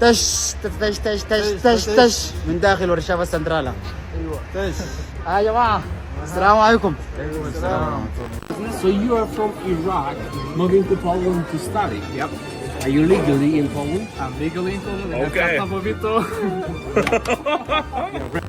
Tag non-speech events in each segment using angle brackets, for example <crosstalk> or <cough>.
تش تش تش تش تش تش من داخل ورشافة السنترالة. أيوه. تش آه يا جماعة. السلام عليكم السلام. So you are from Iraq, moving to Poland to study. Yep. Are you legally in Poland? I'm legally in Poland. Okay.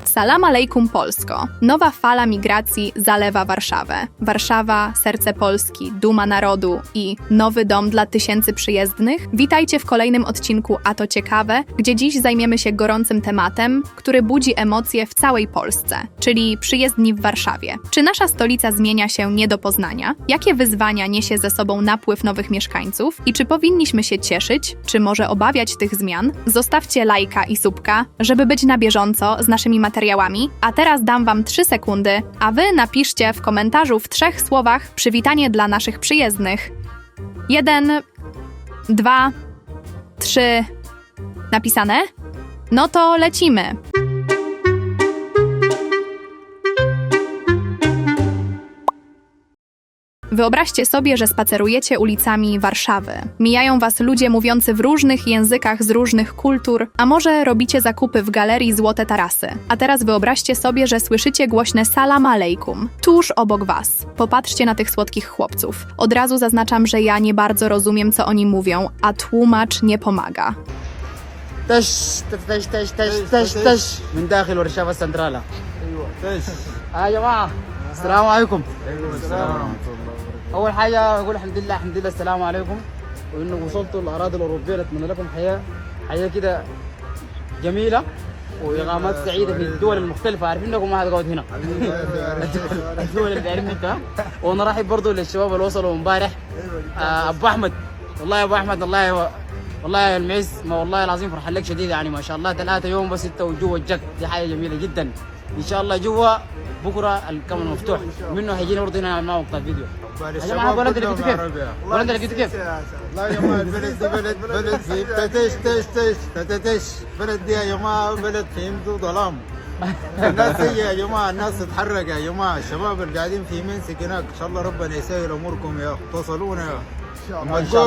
Salam alejkum Polsko. Nowa fala migracji zalewa Warszawę. Warszawa, serce Polski, duma narodu i nowy dom dla tysięcy przyjezdnych. Witajcie w kolejnym odcinku A to ciekawe, gdzie dziś zajmiemy się gorącym tematem, który budzi emocje w całej Polsce, czyli przyjezdni w Warszawie. Czy nasza stolica zmienia się nie do poznania? Jakie wyzwania niesie ze sobą napływ nowych mieszkańców? I czy powinniśmy się cieszyć, czy może obawiać tych zmian? Zostawcie lajka i subka, żeby być na bieżąco z naszymi materiałami. A teraz dam Wam 3 sekundy, a Wy napiszcie w komentarzu w trzech słowach przywitanie dla naszych przyjezdnych. Jeden, dwa, trzy. Napisane? No to lecimy. Wyobraźcie sobie, że spacerujecie ulicami Warszawy. Mijają was ludzie mówiący w różnych językach z różnych kultur, a może robicie zakupy w galerii Złote Tarasy. A teraz wyobraźcie sobie, że słyszycie głośne salam alejkum tuż obok was. Popatrzcie na tych słodkich chłopców. Od razu zaznaczam, że ja nie bardzo rozumiem, co oni mówią, a tłumacz nie pomaga. تش تش تش تش تش تش من داخل ورشافة السنترالة ايوه تش آه يا جماعة السلام عليكم ايوه السلام ورحمه الله أول حاجة أقول الحمد لله الحمد لله السلام عليكم. وإنه وصلتوا الأراضي الأوروبية نتمنى لكم حياة حياة كده جميلة وإقامات سعيدة في الدول المختلفة. عارفين إنكم ما هتقعد هنا. <laughs> الدول اللي تعرفني أنت. وأنا رايح برضه للشباب اللي وصلوا امبارح. آه، أبو أحمد. والله يا أبو أحمد والله والله يا المعز ما والله العظيم فرحان لك شديد يعني ما شاء الله. ثلاثة يوم بس أنت وجوا الجك دي حاجة جميلة جدا. إن شاء الله جوا بكرة الكاميرا مفتوح. منه هيجينا برضه هنا نعمل معه مقطع فيديو يا جماعة بلد كنت كيف؟ بلد كنت كيف؟ والله يا جماعة البلد دي بلد بلد في تش تش تش تش بلد دي يا جماعة بلد في عنده ظلام. الناس هي يا جماعة الناس تتحرك يا جماعة. الشباب اللي قاعدين في منسك هناك إن شاء الله ربنا يسهل أموركم يا توصلونا يا. ان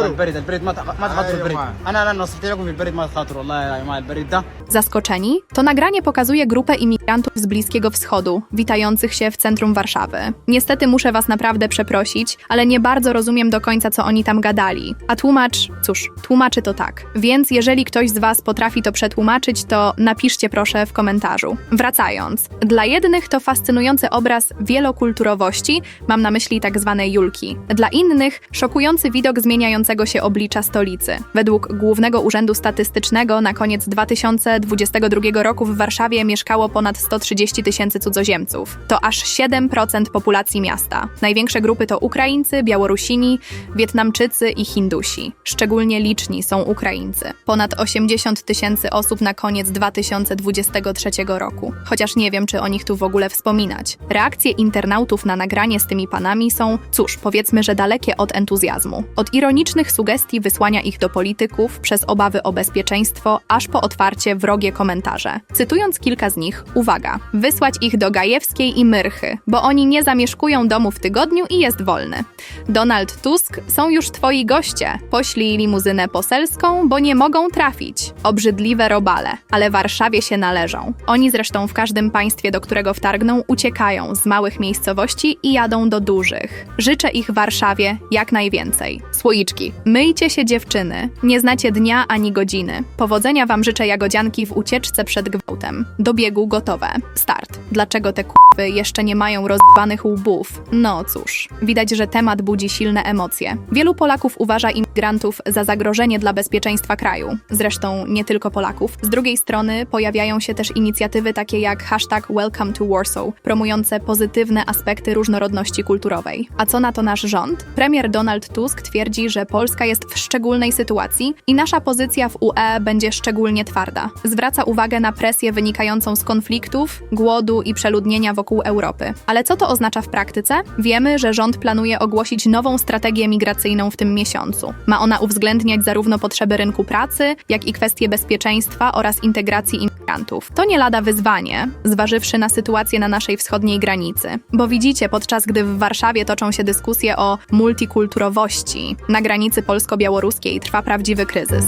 البرد البرد ما تخ- ما تخاطروا أيوة. البرد انا انا نصحت لكم في البرد ما تخاطروا والله يا جماعه البرد ده Zaskoczeni? To nagranie pokazuje grupę imigrantów z Bliskiego Wschodu, witających się w centrum Warszawy. Niestety muszę was naprawdę przeprosić, ale nie bardzo rozumiem do końca, co oni tam gadali. A tłumacz, cóż, tłumaczy to tak. Więc jeżeli ktoś z was potrafi to przetłumaczyć, to napiszcie proszę w komentarzu. Wracając. Dla jednych to fascynujący obraz wielokulturowości, mam na myśli tak zwane Julki. Dla innych szokujący widok zmieniającego się oblicza stolicy. Według Głównego Urzędu Statystycznego na koniec 2022 roku w Warszawie mieszkało ponad 130 tysięcy cudzoziemców. To aż 7% populacji miasta. Największe grupy to Ukraińcy, Białorusini, Wietnamczycy i Hindusi. Szczególnie liczni są Ukraińcy. Ponad 80 tysięcy osób na koniec 2023 roku. Chociaż nie wiem, czy o nich tu w ogóle wspominać. Reakcje internautów na nagranie z tymi panami są, cóż, powiedzmy, że dalekie od entuzjazmu. Od ironicznych sugestii wysłania ich do polityków przez obawy o bezpieczeństwo, aż po otwarcie wrogie komentarze. Cytując kilka z nich, uwaga, wysłać ich do Gajewskiej i Myrchy, bo oni nie zamieszkują domu w tygodniu i jest wolny. Donald Tusk, są już twoi goście. Poślij limuzynę poselską, bo nie mogą trafić. Obrzydliwe robale, ale Warszawie się należą. Oni zresztą w każdym państwie, do którego wtargną, uciekają z małych miejscowości i jadą do dużych. Życzę ich Warszawie jak najwięcej. Słoiczki, myjcie się dziewczyny. Nie znacie dnia ani godziny. Powodzenia wam życzę jagodzianki w ucieczce przed gwałtem. Do biegu gotowe. Start. Dlaczego te k***y jeszcze nie mają rozbanych łbów? No cóż, widać, że temat budzi silne emocje. Wielu Polaków uważa imigrantów za zagrożenie dla bezpieczeństwa kraju. Zresztą nie tylko Polaków. Z drugiej strony pojawiają się też inicjatywy takie jak hashtag Welcome to Warsaw, promujące pozytywne aspekty różnorodności kulturowej. A co na to nasz rząd? Premier Donald Tusk twierdzi, że Polska jest w szczególnej sytuacji i nasza pozycja w UE będzie szczególnie twarda. Zwraca uwagę na presję wynikającą z konfliktów, głodu i przeludnienia wokół Europy. Ale co to oznacza w praktyce? Wiemy, że rząd planuje ogłosić nową strategię migracyjną w tym miesiącu. Ma ona uwzględniać zarówno potrzeby rynku pracy, jak i kwestie bezpieczeństwa oraz integracji imigrantów. To nie lada wyzwanie, zważywszy na sytuację na naszej wschodniej granicy. Bo widzicie, podczas gdy w Warszawie toczą się dyskusje o multikulturowości, na granicy polsko-białoruskiej trwa prawdziwy kryzys.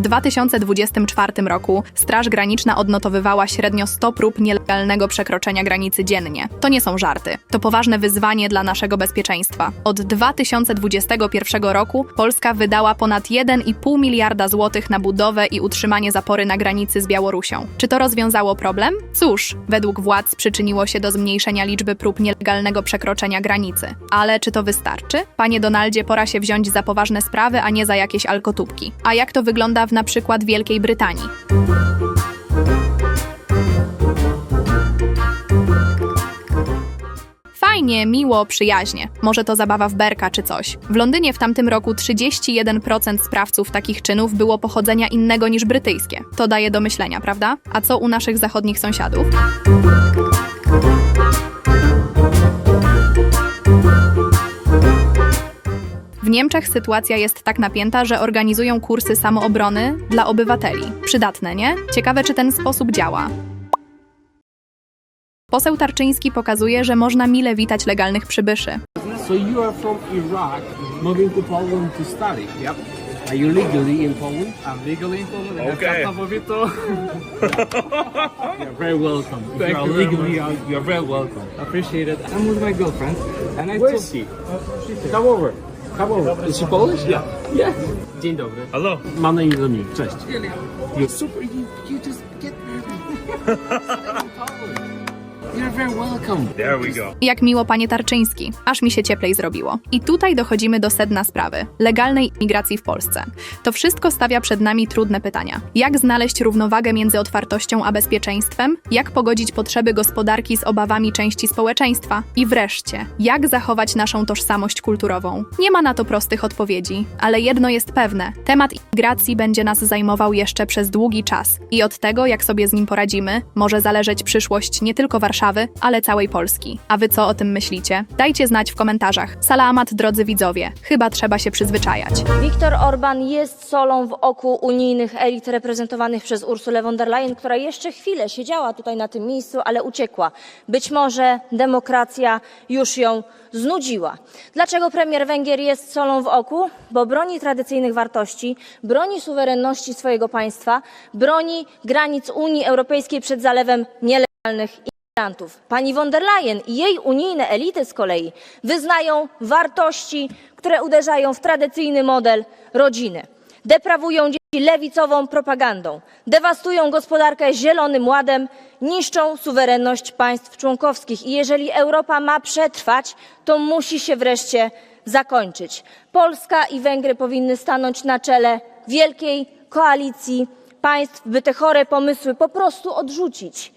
2024 roku Straż Graniczna odnotowywała średnio 100 prób nielegalnego przekroczenia granicy dziennie. To nie są żarty. To poważne wyzwanie dla naszego bezpieczeństwa. Od 2021 roku Polska wydała ponad 1,5 miliarda złotych na budowę i utrzymanie zapory na granicy z Białorusią. Czy to rozwiązało problem? Cóż, według władz przyczyniło się do zmniejszenia liczby prób nielegalnego przekroczenia granicy. Ale czy to wystarczy? Panie Donaldzie, pora się wziąć za poważne sprawy, a nie za jakieś alkotubki. A jak to wygląda w na przykład Wielkiej Brytanii? Fajnie, miło, przyjaźnie. Może to zabawa w berka czy coś. W Londynie w tamtym roku 31% sprawców takich czynów było pochodzenia innego niż brytyjskie. To daje do myślenia, prawda? A co u naszych zachodnich sąsiadów? W Niemczech sytuacja jest tak napięta, że organizują kursy samoobrony dla obywateli. Przydatne, nie? Ciekawe, czy ten sposób działa. Poseł Tarczyński pokazuje, że można mile witać legalnych przybyszy. So you are from Iraq, moving to Poland to study. Yep. Are you legally in Poland? I'm legally in Poland. Okay. favorito. You're very welcome. If Thank you are you very legally, out, you're very welcome. Appreciate it. I'm with my girlfriend, and I Where told- is she? Come over. Over. Is she Polish? Yeah. Yeah. Dzień dobry. Hello. Mam na imię. Cześć. You're super. You, you just get married. You're very welcome. There we go. Jak miło, panie Tarczyński, aż mi się cieplej zrobiło. I tutaj dochodzimy do sedna sprawy legalnej imigracji w Polsce. To wszystko stawia przed nami trudne pytania. Jak znaleźć równowagę między otwartością a bezpieczeństwem? Jak pogodzić potrzeby gospodarki z obawami części społeczeństwa? I wreszcie, jak zachować naszą tożsamość kulturową? Nie ma na to prostych odpowiedzi, ale jedno jest pewne: temat imigracji będzie nas zajmował jeszcze przez długi czas. I od tego, jak sobie z nim poradzimy, może zależeć przyszłość nie tylko Warszawy, ale całej Polski. A wy co o tym myślicie? Dajcie znać w komentarzach. Salamat, drodzy widzowie. Chyba trzeba się przyzwyczajać. Viktor Orban jest solą w oku unijnych elit reprezentowanych przez Ursulę von der Leyen, która jeszcze chwilę siedziała tutaj na tym miejscu, ale uciekła. Być może demokracja już ją znudziła. Dlaczego premier Węgier jest solą w oku? Bo broni tradycyjnych wartości, broni suwerenności swojego państwa, broni granic Unii Europejskiej przed zalewem nielegalnych. Pani von der Leyen i jej unijne elity z kolei wyznają wartości, które uderzają w tradycyjny model rodziny. Deprawują dzieci lewicową propagandą, dewastują gospodarkę zielonym ładem, niszczą suwerenność państw członkowskich. I jeżeli Europa ma przetrwać, to musi się wreszcie zakończyć. Polska i Węgry powinny stanąć na czele wielkiej koalicji państw, by te chore pomysły po prostu odrzucić.